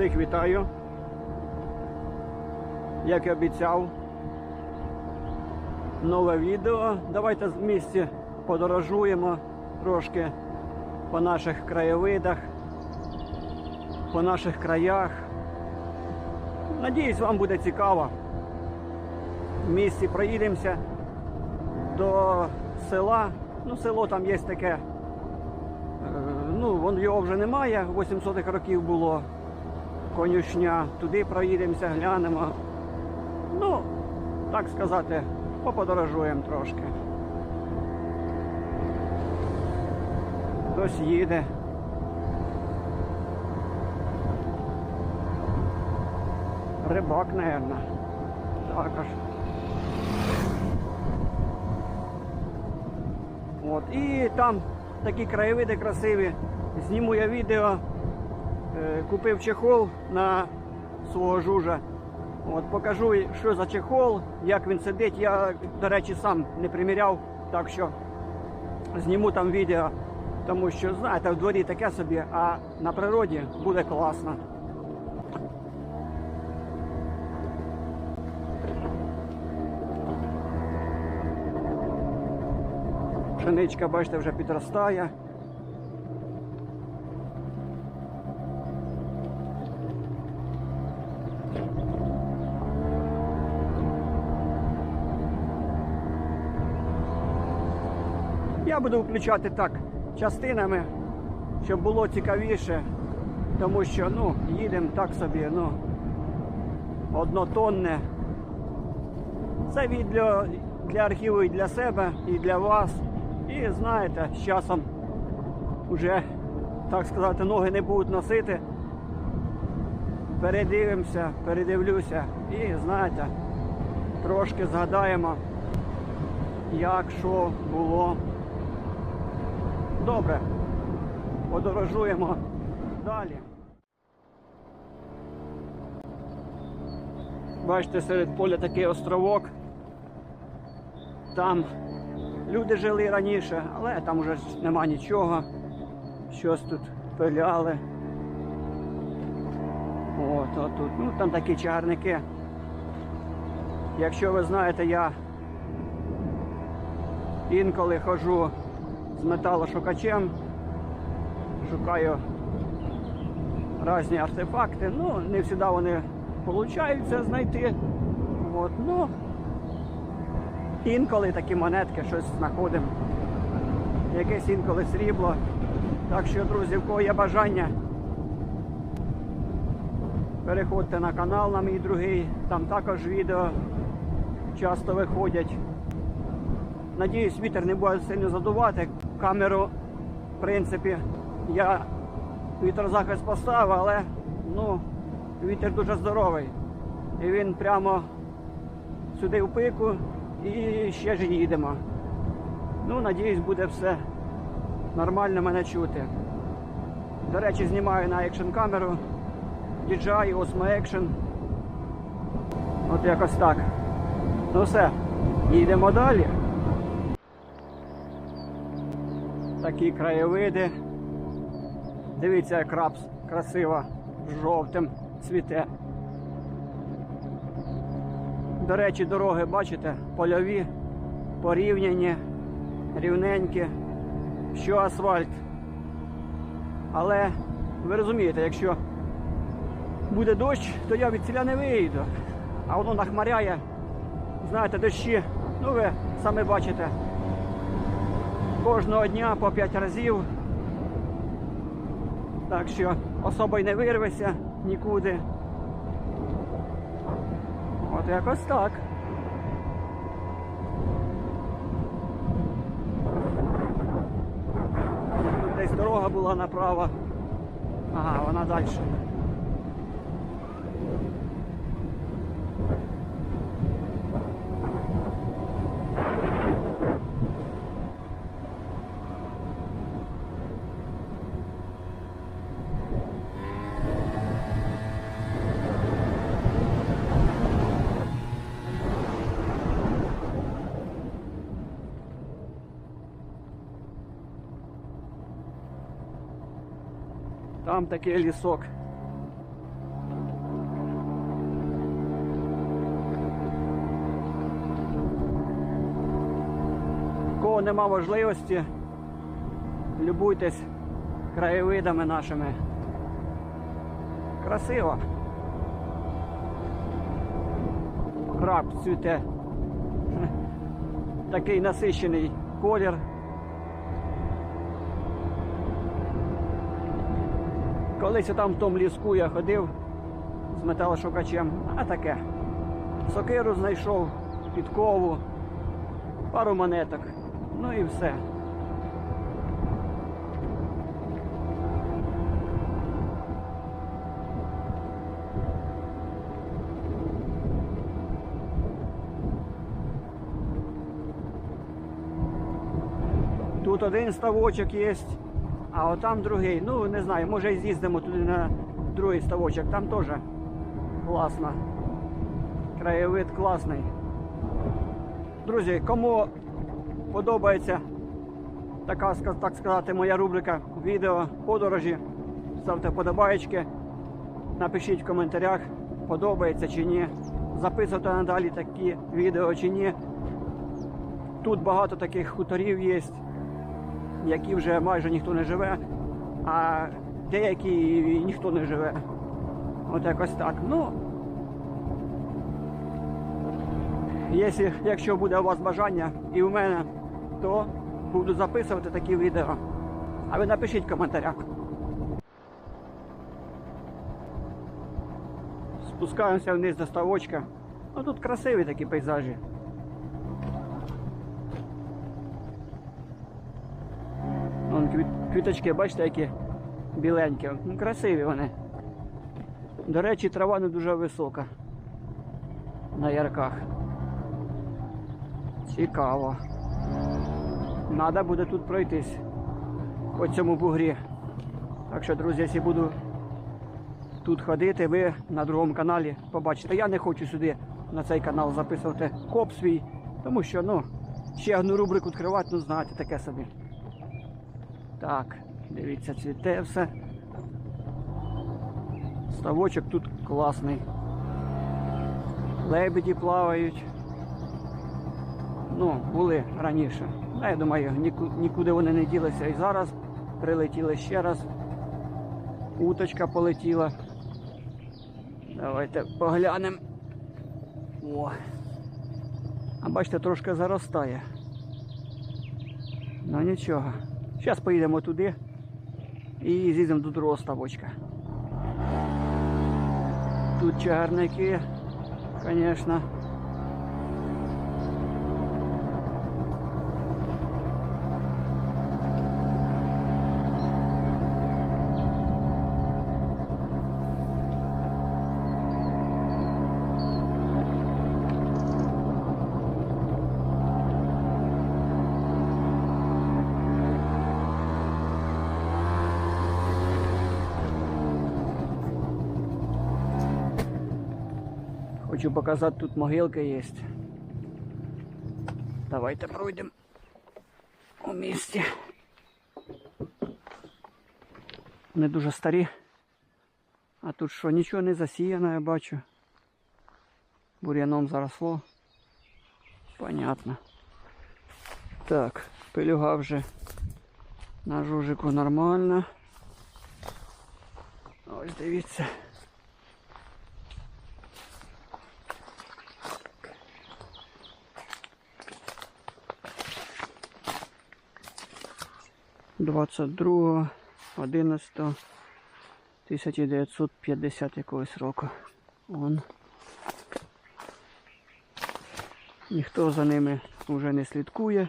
Всіх вітаю. Як і обіцяв, нове відео. Давайте з місці подорожуємо трошки по наших краєвидах, по наших краях. Надіюсь, вам буде цікаво. В місті проїдемося до села. Ну, село там є таке. е, Ну, його вже немає, 800-х років було конюшня. Туди проїдемося, глянемо. Ну, так сказати, поподорожуємо трошки. Хтось їде. Рибак, мабуть. Також. От. І там такі краєвиди красиві. Зніму я відео. Е, Купив чехол на свого жужа. От, покажу, що за чехол, як він сидить. Я, до речі, сам не приміряв, так що зніму там відео. Тому що, знаєте, в дворі таке собі, а на природі буде класно. Пшеничка, бачите, вже підростає. Я буду включати так частинами, щоб було цікавіше, тому що ну, їдемо так собі, ну, однотонне. Це відео для архіву і для себе, і для вас. І знаєте, з часом вже, так сказати, ноги не будуть носити. Передивимося, передивлюся і знаєте, трошки згадаємо, як що було. Добре, подорожуємо далі. Бачите, серед поля такий островок. Там люди жили раніше, але там вже нема нічого. Щось тут пиляли. От, от тут. Ну там такі чагарники. Якщо ви знаєте, я інколи ходжу з металошукачем, шукаю різні артефакти. Ну, не завжди вони получаються знайти. От, ну, інколи такі монетки щось знаходимо. Якесь інколи срібло. Так що, друзі, в кого є бажання, переходьте на канал на мій другий, там також відео часто виходять. Надіюсь, вітер не буде сильно задувати. Камеру, в принципі, я вітрозахист поставив, але ну, вітер дуже здоровий. І він прямо сюди в пику і ще ж їдемо. Ну, надіюсь, буде все нормально мене чути. До речі, знімаю на екшн камеру DJI Osmo Action. От якось так. Ну все, їдемо далі. Такі краєвиди. Дивіться, як рапс красиво жовтим цвіте. До речі, дороги, бачите, польові, порівняні, рівненькі, що асфальт. Але ви розумієте, якщо буде дощ, то я від не вийду. А воно нахмаряє. Знаєте, дощі, ну ви самі бачите, кожного дня по 5 разів. Так що особо й не вирвешся нікуди. От якось так. Десь дорога була направо. Ага, вона далі. там такий лісок. Кого нема можливості, любуйтесь краєвидами нашими. Красиво. Краб цвіте. Такий насичений колір. Колись там в тому ліску я ходив з металошукачем, а таке. Сокиру знайшов, підкову, пару монеток. Ну і все. Тут один ставочок є, а отам другий. Ну, не знаю, може і з'їздимо туди на другий ставочок. Там теж класно. Краєвид класний. Друзі, кому подобається така, так сказати, моя рубрика відео подорожі, ставте подобаєчки, напишіть в коментарях, подобається чи ні. Записувати надалі такі відео чи ні. Тут багато таких хуторів є, які вже майже ніхто не живе, а деякі ніхто не живе. От якось так. Ну, якщо, буде у вас бажання і у мене, то буду записувати такі відео. А ви напишіть в коментарях. Спускаємося вниз до ставочка. Ну тут красиві такі пейзажі. Вон квіточки, бачите, які біленькі. Ну, красиві вони. До речі, трава не дуже висока на ярках. Цікаво. Надо буде тут пройтись по цьому бугрі. Так що, друзі, якщо буду тут ходити, ви на другому каналі побачите. Я не хочу сюди на цей канал записувати коп свій, тому що ну, ще одну рубрику відкривати, ну знаєте, таке собі. Так, дивіться, цвіте все. Ставочок тут класний. Лебеді плавають. Ну, були раніше. Я думаю, нікуди вони не ділися і зараз. Прилетіли ще раз. Уточка полетіла. Давайте поглянемо. О. А бачите, трошки заростає. Ну нічого. Зараз поїдемо туди і з'їдемо до другого ставочка. Тут чагарники, звісно. Хочу показати, тут могилка є. Давайте пройдемо у місті. Не дуже старі. А тут що, нічого не засіяно, я бачу. Бур'яном заросло. Понятно. Так, пилюга вже на жужику нормально. Ось дивіться. Двадцять другого, 11 1950 якогось року. Он. Ніхто за ними вже не слідкує.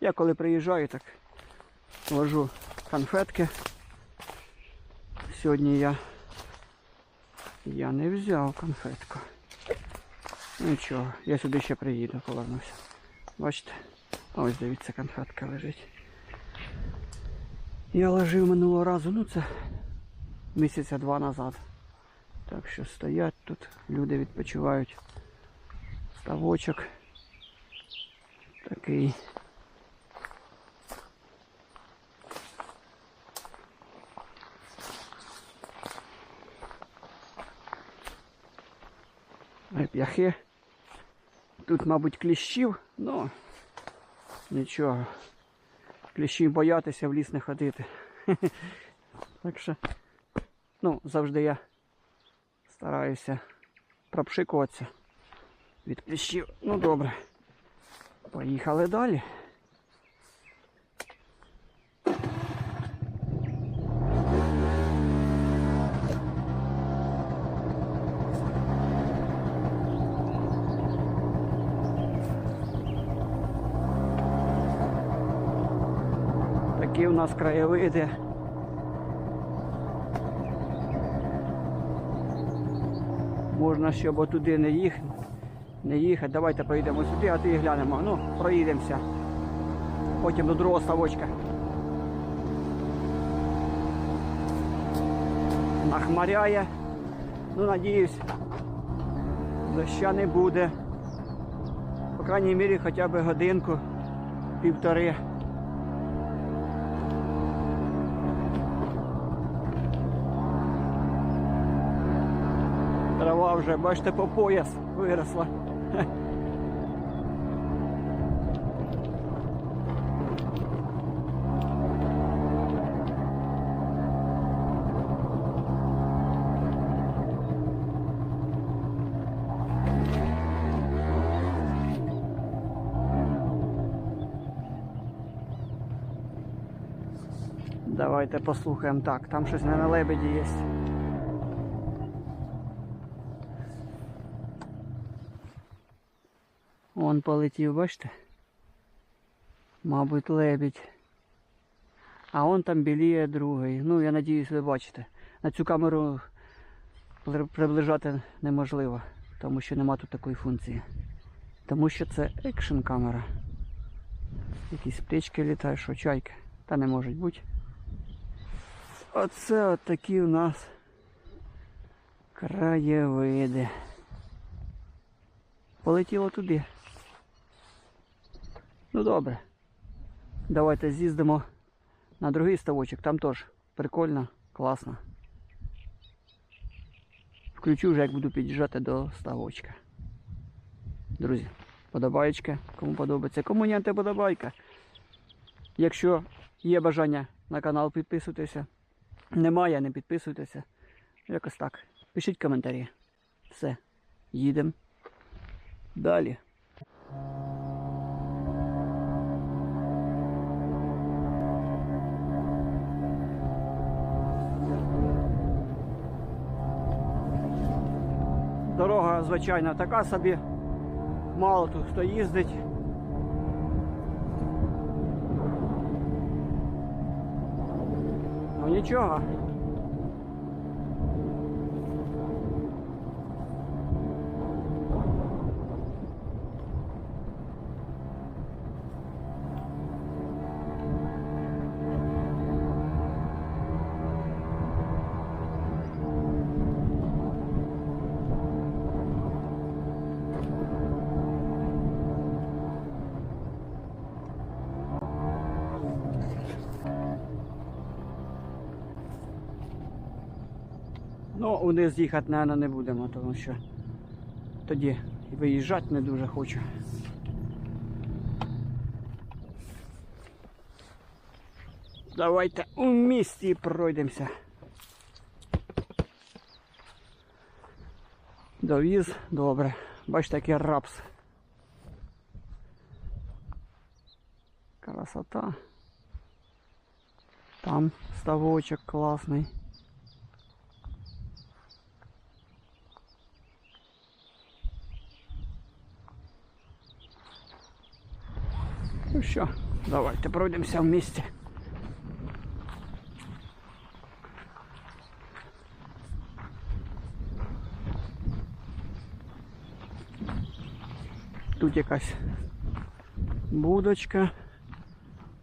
Я коли приїжджаю, так ложу конфетки. Сьогодні я, я не взяв конфетку. Нічого, я сюди ще приїду, повернуся. Бачите? Ось дивіться, конфетка лежить. Я ложив минулого разу, ну це місяця два назад. Так що стоять тут, люди відпочивають. Ставочок такий. Реп'яхи. Тут, мабуть, кліщів, ну Нічого. Кліщі боятися в ліс не ходити. Так що, ну, завжди я стараюся пропшикуватися від кліщів. Ну добре. Поїхали далі. Нас краєвиди. Можна, щоб туди не їхати. Не їхати. Давайте поїдемо сюди, а тоді глянемо. Ну, проїдемося. Потім до другого ставочка. Нахмаряє. Ну, надіюсь, доща не буде. По крайній мірі хоча б годинку, півтори. Трава вже, бачите, по пояс виросла. Давайте послухаємо так, там щось не на лебеді є. Вон полетів, бачите? Мабуть, лебідь. А он там біліє другий. Ну, я надіюсь, ви бачите. На цю камеру приближати неможливо, тому що нема тут такої функції. Тому що це екшн камера. Якісь птички літають, що чайки. Та не можуть бути. Оце от такі у нас краєвиди. Полетіло туди. Ну добре. Давайте з'їздимо на другий ставочок. Там теж прикольно, класно. Включу вже як буду під'їжджати до ставочка. Друзі, подобаєчка, кому подобається. Кому не антиподобайка. Якщо є бажання на канал підписуйтеся. Немає, не підписуйтеся. Якось так. Пишіть коментарі. Все. Їдемо. Далі. Дорога, звичайно, така собі. Мало тут хто їздить. Ну нічого. Ну, униз їхати, мабуть, не будемо, тому що тоді виїжджати не дуже хочу. Давайте у місті пройдемося. Довіз, добре. Бачите, який рапс. Красота. Там ставочок класний. Що, давайте пройдемося в місті. Тут якась будочка.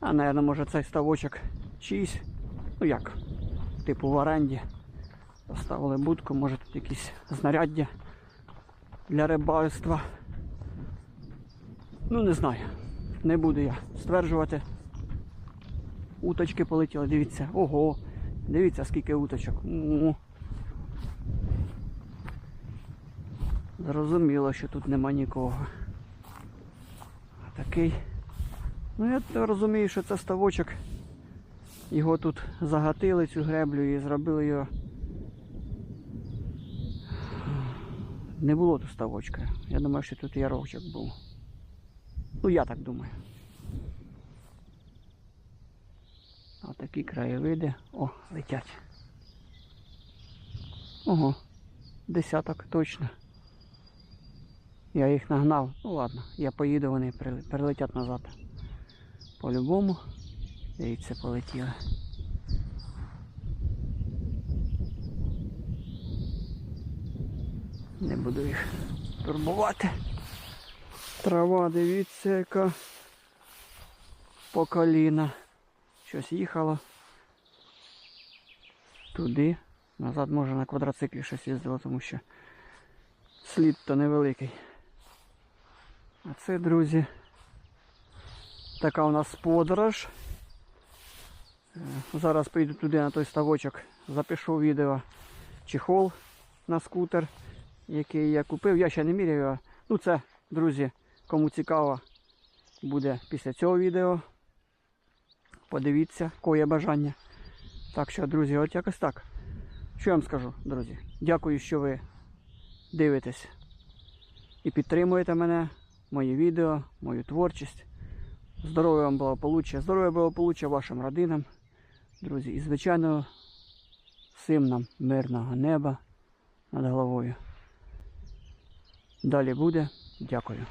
А, наверное, може цей ставочок чийсь. Ну як, типу в оренді. Поставили будку, може тут якісь знаряддя для рибальства. Ну не знаю. Не буду я стверджувати. Уточки полетіли, дивіться. Ого! Дивіться, скільки уточок. О. Зрозуміло, що тут нема нікого. А такий Ну я розумію, що це ставочок. Його тут загатили цю греблю і зробили його. Не було тут ставочка. Я думаю, що тут яровчик був. Ну я так думаю. Отакі краєвиди. О, летять. Ого, десяток точно. Я їх нагнав. Ну ладно, я поїду, вони прилетять назад. По-любому. Дивіться, полетіли. Не буду їх турбувати. Трава, дивіться, яка по коліна. Щось їхало. Туди. Назад може на квадроциклі щось їздило, тому що слід то невеликий. А це, друзі, така у нас подорож. Е, Зараз поїду туди на той ставочок, запишу відео чехол на скутер, який я купив. Я ще не міряю. Ну це, друзі, кому цікаво, буде після цього відео. Подивіться, кого бажання. Так що, друзі, от якось так. Що я вам скажу, друзі? Дякую, що ви дивитесь і підтримуєте мене, мої відео, мою творчість. Здоров'я вам благополуччя, здоров'я благополуччя вашим родинам, друзі, і звичайно всім нам мирного неба над головою. Далі буде. Дякую.